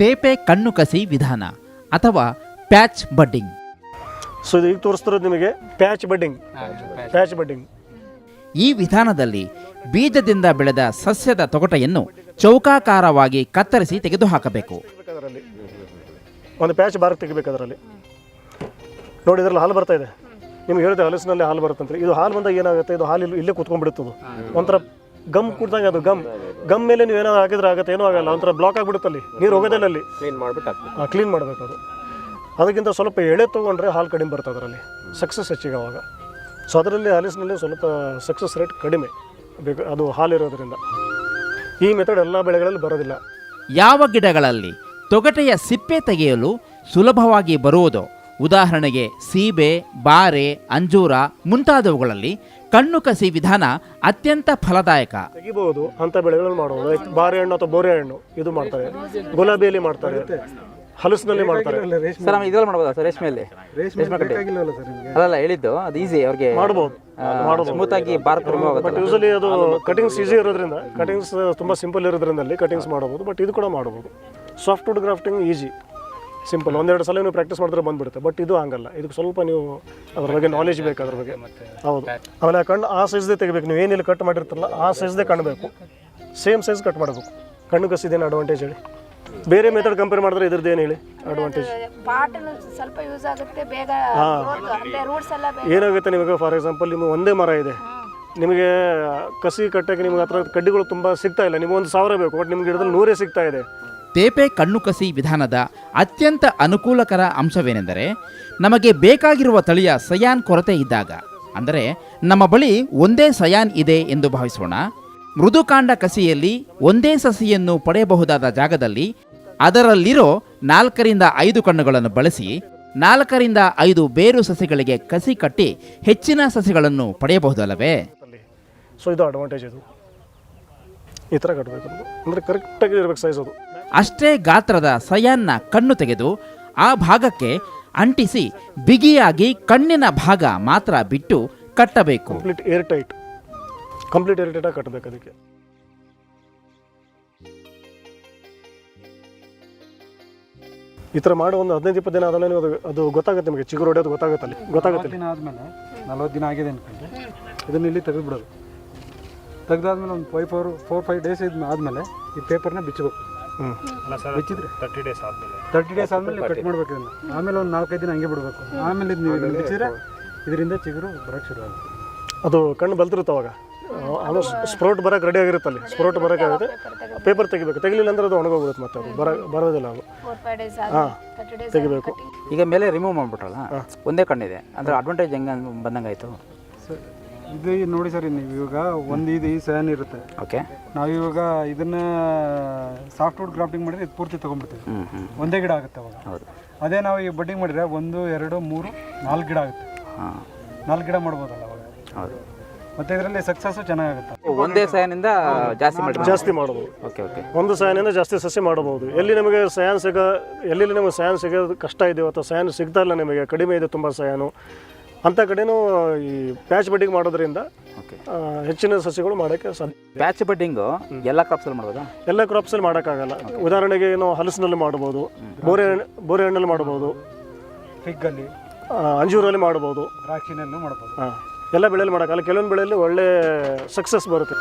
ತೇಪೆ ಕಣ್ಣು ಕಸಿ ವಿಧಾನ ಅಥವಾ ಪ್ಯಾಚ್ ಬಡ್ಡಿಂಗ್. ಸೊ ಇದು ಈಗ ತೋರಿಸ್ತಿರೋದು ನಿಮಗೆ ಪ್ಯಾಚ್ ಬಡ್ಡಿಂಗ್. Patch budding. ಈ ವಿಧಾನದಲ್ಲಿ ಬೀಜದಿಂದ ಬೆಳೆದ ಸಸ್ಯದ ತೊಗಟೆಯನ್ನು ಚೌಕಾಕಾರವಾಗಿ ಕತ್ತರಿಸಿ ತೆಗೆದುಹಾಕಬೇಕು. ಅದರಲ್ಲಿ ಒಂದು ಪ್ಯಾಚ್ ಬಾರ್ಕ್ ತೆಗಿಬೇಕು ಅದರಲ್ಲಿ. ನೋಡಿ ಇದರಲ್ಲಿ ಹಾಲು ಬರ್ತಾ ಇದೆ. ನಿಮ್ಗೆ ಹೇಳಿದೆ ಹಲಸಿನಲ್ಲಿ ಹಾಲು ಬರುತ್ತಂತೆ. ಇದು ಹಾಲು ಬಂದಾಗ ಏನಾಗುತ್ತೆ? ಇದು ಹಾಲು ಇಲ್ಲಿ ಇಲ್ಲೇ ಕುತ್ಕೊಂಡ್ಬಿಡುತ್ತದು. ಒಂಥರ ಗಮ್ ಕುಡ್ದಂಗೆ ಅದು ಗಮ್. ಗಮ್ ಮೇಲೆ ನೀವು ಏನಾದ್ರು ಹಾಕಿದ್ರೆ ಆಗುತ್ತೆ ಏನೂ ಆಗಲ್ಲ ಒಂಥರ ಬ್ಲಾಕ್ ಆಗಿಬಿಡುತ್ತಲ್ಲಿ ನೀರು ಹೋಗೋದಿಲ್ಲ ಅಲ್ಲಿ ಕ್ಲೀನ್ ಮಾಡ್ಬಿಟ್ಟು ಹಾಕ್ಬೇಕು ಕ್ಲೀನ್ ಮಾಡಬೇಕು ಅದು. ಅದಕ್ಕಿಂತ ಸ್ವಲ್ಪ ಎಳೆ ತೊಗೊಂಡ್ರೆ ಹಾಲು ಕಡಿಮೆ ಬರ್ತದೆ ಅದರಲ್ಲಿ ಸಕ್ಸಸ್ ಹೆಚ್ಚಿಗೆ ಅವಾಗ. ಸೊ ಅದರಲ್ಲಿ ಹಲಸಿನಲ್ಲಿ ಸ್ವಲ್ಪ ಸಕ್ಸಸ್ ರೇಟ್ ಕಡಿಮೆ ಬೇಕು ಅದು ಹಾಲು ಇರೋದ್ರಿಂದ. ಈ ಮೆಥಡ್ ಎಲ್ಲ ಬೆಳೆಗಳಲ್ಲಿ ಬರೋದಿಲ್ಲ. ಯಾವ ಗಿಡಗಳಲ್ಲಿ ತೊಗಟೆಯ ಸಿಪ್ಪೆ ತೆಗೆಯಲು ಸುಲಭವಾಗಿ ಬರುವುದೋ ಉದಾಹರಣೆಗೆ ಸೀಬೆ ಬಾರೆ ಅಂಜೂರ ಮುಂತಾದವುಗಳಲ್ಲಿ ಕಣ್ಣು ಕಸಿ ವಿಧಾನ ಅತ್ಯಂತ ಫಲದಾಯಕ. ತೆಗಿಬಹುದು ಅಂತ ಬೆಳೆಗಳನ್ನು ಮಾಡಬಹುದು ಬಾರೆ ಹಣ್ಣು ಅಥವಾ ಬೋರೆ ಹಣ್ಣು ಇದು ಮಾಡ್ತಾರೆ. ಗುಲಾಬಿಯಲ್ಲಿ ಮಾಡ್ತಾರೆ. ಹಲಸಿನಲ್ಲಿ ಮಾಡ್ತಾರೆ. ಸರ್ ನಾವು ಇದ್ರಲ್ಲಿ ಮಾಡ್ಬೋದಾ ಸರ್ ರೇಷ್ಮೆಯಲ್ಲಿ? ರೇಷ್ಮೆ ಕಡ್ಡಿ? ಅಲ್ಲಲ್ಲ ಹೇಳಿದ್ದು ಅದು ಈಸಿ ಅವ್ರಿಗೆ. ಮಾಡಬಹುದು ಮಾಡ್ಬೋದು. ಸ್ಮೂತ್ ಆಗಿ ಭಾರತ ಬಟ್ ಯೂಸಲಿ ಅದು ಕಟಿಂಗ್ಸ್ ಈಸಿ ಇರೋದ್ರಿಂದ ಕಟಿಂಗ್ಸ್ ತುಂಬಾ ಸಿಂಪಲ್ ಇರೋದ್ರಿಂದ ಕಟಿಂಗ್ಸ್ ಮಾಡಬಹುದು ಬಟ್ ಇದು ಕೂಡ ಮಾಡಬಹುದು. ಸಾಫ್ಟ್ವುಡ್ ಗ್ರಾಫ್ಟಿಂಗ್ ಈಸಿ ಸಿಂಪಲ್ ಒಂದೆರಡು ಸಲ ನೀವು ಪ್ರಾಕ್ಟೀಸ್ ಮಾಡಿದ್ರೆ ಬಂದ್ಬಿಡುತ್ತೆ. ಬಟ್ ಇದು ಹಂಗಲ್ಲ. ಇದಕ್ಕೆ ಸ್ವಲ್ಪ ನೀವು ಅದ್ರ ಬಗ್ಗೆ ನಾಲೆಜ್ ಬೇಕು ಅದ್ರ ಬಗ್ಗೆ. ಹೌದು. ಆಮೇಲೆ ಆ ಕಣ್ಣು ಆ ಸೈಜ್ದೇ ತೆಗಿಬೇಕು. ನೀವು ಏನಿಲ್ಲ ಕಟ್ ಮಾಡಿರ್ತಾರಲ್ಲ ಆ ಸೈಜ್ದೇ ಕಾಣಬೇಕು. ಸೇಮ್ ಸೈಜ್ ಕಟ್ ಮಾಡಬೇಕು. ಕಣ್ಣು ಕಸಿದೇನು ಅಡ್ವಾಂಟೇಜ್ ಹೇಳಿ. ಬೇರೆ ಮೆಥಡ್ ಕಂಪೇರ್ ಮಾಡಿದ್ರೆ ಇದ್ರದ್ದು ಏನು ಹೇಳಿ? ಅಡ್ವಾಂಟೇಜ್ ಸ್ವಲ್ಪ ಯೂಸ್ ಆಗುತ್ತೆ ಬೇಗ ಏನಾಗುತ್ತೆ ನಿಮಗೆ? ಫಾರ್ ಎಕ್ಸಾಂಪಲ್ ನಿಮಗೆ ಒಂದೇ ಮರ ಇದೆ. ನಿಮಗೆ ಕಸಿ ಕಟ್ಟಕ್ಕೆ ನಿಮ್ಗೆ ಹತ್ರ ಕಡ್ಡಿಗಳು ತುಂಬ ಸಿಗ್ತಾ ಇಲ್ಲ. ನಿಮ್ಗೆ ಒಂದು ಸಾವಿರ ಬೇಕು ಬಟ್ ನಿಮ್ಗೆ ಗಿಡದಲ್ಲಿ ನೂರೇ ಸಿಗ್ತಾ ಇದೆ. ತೇಪೆ ಕಣ್ಣು ಕಸಿ ವಿಧಾನದ ಅತ್ಯಂತ ಅನುಕೂಲಕರ ಅಂಶವೇನೆಂದರೆ ನಮಗೆ ಬೇಕಾಗಿರುವ ತಳಿಯ ಸಯಾನ್ ಕೊರತೆ ಇದ್ದಾಗ, ಅಂದರೆ ನಮ್ಮ ಬಳಿ ಒಂದೇ ಸಯಾನ್ ಇದೆ ಎಂದು ಭಾವಿಸೋಣ. ಮೃದುಕಾಂಡ ಕಸಿಯಲ್ಲಿ ಒಂದೇ ಸಸಿಯನ್ನು ಪಡೆಯಬಹುದಾದ ಜಾಗದಲ್ಲಿ ಅದರಲ್ಲಿರೋ ನಾಲ್ಕರಿಂದ ಐದು ಕಣ್ಣುಗಳನ್ನು ಬಳಸಿ ನಾಲ್ಕರಿಂದ ಐದು ಬೇರು ಸಸಿಗಳಿಗೆ ಕಸಿ ಕಟ್ಟಿ ಹೆಚ್ಚಿನ ಸಸಿಗಳನ್ನು ಪಡೆಯಬಹುದಲ್ಲವೇ? ಸೊ ಇದು ಅಡ್ವಾಂಟೇಜ್ ಇದು. ಈ ಥರ ಕಟ್ಟಬೇಕು ಅಂದರೆ ಕರೆಕ್ಟಾಗಿ ಇರಬೇಕು ಸೈಜ್ ಅದು. ಅಷ್ಟೇ ಗಾತ್ರದ ಸಯಾನ್ನ ಕಣ್ಣು ತೆಗೆದು ಆ ಭಾಗಕ್ಕೆ ಅಂಟಿಸಿ ಬಿಗಿಯಾಗಿ ಕಣ್ಣಿನ ಭಾಗ ಮಾತ್ರ ಬಿಟ್ಟು ಕಟ್ಟಬೇಕು. Complete air tight complete air ಟೈಟಾಗಿ ಕಟ್ಟಬೇಕು ಅದಕ್ಕೆ. ಈ ಥರ ಮಾಡಿ ಒಂದು ಹದಿನೈದು ಇಪ್ಪತ್ತು ದಿನ ಆದಮೇಲೆ ಅದು ಅದು ಗೊತ್ತಾಗುತ್ತೆ ನಿಮಗೆ. ಚಿಗುರು ಹೊಡೆಯೋದು ಗೊತ್ತಾಗುತ್ತೆ ಅಲ್ಲಿ. ಗೊತ್ತಾಗುತ್ತೆ ಅಲ್ಲಿ. ದಿನ ಆದಮೇಲೆ ನಲವತ್ತು ದಿನ ಆಗಿದೆ ಅನ್ಕೊಂಡೆ. ಇದನ್ನ ಇಲ್ಲಿ ತೆಗೆದುಬಿಡೋದು. ತೆಗೆದಾದ್ಮೇಲೆ ಒಂದು five four four five days ಇದು ಆದಮೇಲೆ ಈ ಪೇಪರ್ನ ಬಿಚ್ಚಬೇಕು ಹ್ಮ್. ಬಿಚ್ಚಿದ್ರೆ ತರ್ಟಿ ಡೇಸ್ ಆದ್ಮೇಲೆ. ತರ್ಟಿ ಡೇಸ್ ಆದಮೇಲೆ ಕಟ್ ಮಾಡ್ಬೇಕು ಇದನ್ನ ಆಮೇಲೆ ಒಂದು ನಾಲ್ಕೈದು ದಿನ ಹಂಗೆ ಬಿಡಬೇಕು. ಆಮೇಲೆ ಇದು ನೀವು ಇದನ್ನ ಬಿಚ್ಚಿದ್ರೆ ಇದರಿಂದ ಚಿಗುರು ಬರೋಕ್ಕೆ ಶುರು ಆಗುತ್ತೆ. ಅದು ಕಣ್ಣು ಬಲ್ತಿರುತ್ತೆ ಅವಾಗ. ಅದು ಸ್ಪ್ರೌಟ್ ಬರೋಕೆ ರೆಡಿ ಆಗಿರುತ್ತೆ ಅಲ್ಲಿ. ಸ್ಪ್ರೌಟ್ ಆಗುತ್ತೆ. ಪೇಪರ್ ತೆಗಿಬೇಕು. ತೆಗಿಲಿಲ್ಲ ಅಂದ್ರೆ ಅದು ಒಣಗೋಗ್ಬಿಡುತ್ತೆ ಮತ್ತೆ ಅದು. ಬರ ಬರೋದಿಲ್ಲ ಅದು. ಹಾಂ ತೆಗಿಬೇಕು. ಈಗ ಮೇಲೆ ರಿಮೂವ್ ಮಾಡ್ಬಿಟ್ರಲ್ಲ? ಒಂದೇ ಕಣ್ಣಿದೆ. ಅಂದರೆ ಅಡ್ವಾಂಟೇಜ್ ಹೆಂಗೆ ಬಂದಂಗಾಯ್ತು? ಇದು ನೋಡಿ ಸರ್ ನೀವು ಇವಾಗ ಒಂದು ಇದು ಈ ಸಹನ್ ಇರುತ್ತೆ. ಓಕೆ ನಾವು ಇವಾಗ ಇದನ್ನ ಸಾಫ್ಟ್ವುಡ್ ಗ್ರಾಫ್ಟಿಂಗ್ ಮಾಡಿದ್ರೆ ಇದು ಪೂರ್ತಿ ತೊಗೊಂಡ್ಬಿಡ್ತೀವಿ. ಒಂದೇ ಗಿಡ ಆಗುತ್ತೆ ಅವಾಗ. ಹೌದು. ಅದೇ ನಾವು ಈ ಬಡ್ಡಿಂಗ್ ಮಾಡಿದ್ರೆ ಒಂದು ಎರಡು ಮೂರು ನಾಲ್ಕು ಗಿಡ ಆಗುತ್ತೆ. ಹಾಂ. ನಾಲ್ಕು ಗಿಡ ಮಾಡ್ಬೋದಲ್ಲ ಅವಾಗ. ಹೌದು. ಮತ್ತೆ ಇದರಲ್ಲಿ ಸಕ್ಸಸ್ ಚೆನ್ನಾಗುತ್ತೆ ಒಂದೇ ಸಯನಿಂದ ಜಾಸ್ತಿ ಮಾಡಿ ಜಾಸ್ತಿ ಮಾಡಬಹುದು ಓಕೆ ಓಕೆ ಒಂದು ಸಯನಿಂದ ಜಾಸ್ತಿ ಸಸಿ ಮಾಡಬಹುದು ಎಲ್ಲಿ ನಮಗೆ ಸಯಾನ್ ಸಿಗ ಎಲ್ಲಿ ನಿಮಗೆ ಸಯಾನ್ ಸಿಗೋದು ಕಷ್ಟ ಇದೆ ಅಥವಾ ಸಯಾನ್ ಸಿಗ್ತಾ ಇಲ್ಲ ನಿಮಗೆ ಕಡಿಮೆ ಇದೆ ತುಂಬ ಸಯಾನು ಅಂಥ ಕಡೆನೂ ಈ ಪ್ಯಾಚ್ ಬಡ್ಡಿಂಗ್ ಮಾಡೋದ್ರಿಂದ ಆ, ಹೆಚ್ಚಿನ ಸಸಿಗಳು ಮಾಡೋಕ್ಕೆ ಸಾಧ್ಯ. ಪ್ಯಾಚ್ ಬಡ್ಡಿಂಗು ಎಲ್ಲ ಕ್ರಾಪ್ಸಲ್ಲಿ ಮಾಡ್ಬೋದಾ? ಎಲ್ಲ ಕ್ರಾಪ್ಸಲ್ಲಿ ಮಾಡೋಕ್ಕಾಗಲ್ಲ. ಉದಾಹರಣೆಗೆ ಏನು ಹಲಸಿನಲ್ಲಿ ಮಾಡ್ಬೋದು ಬೋರೆ ಹಣ್ಣು ಬೋರೆ ಹಣ್ಣಲ್ಲಿ ಮಾಡ್ಬೋದು ಫಿಗ್ಗಲ್ಲಿ ಆ, ಅಂಜೂರಲ್ಲಿ ಮಾಡ್ಬೋದು. ದ್ರಾಕ್ಷಿನಲ್ಲೂ ಮಾಡ್ಬೋದು. ಹಾಂ ಎಲ್ಲ ಬೆಳೆಯಲ್ಲಿ ಮಾಡೋಕ್ಕಲ್ಲ ಕೆಲವೊಂದು ಬೆಳೆಯಲ್ಲಿ ಒಳ್ಳೆ ಸಕ್ಸಸ್ ಬರುತ್ತೆ.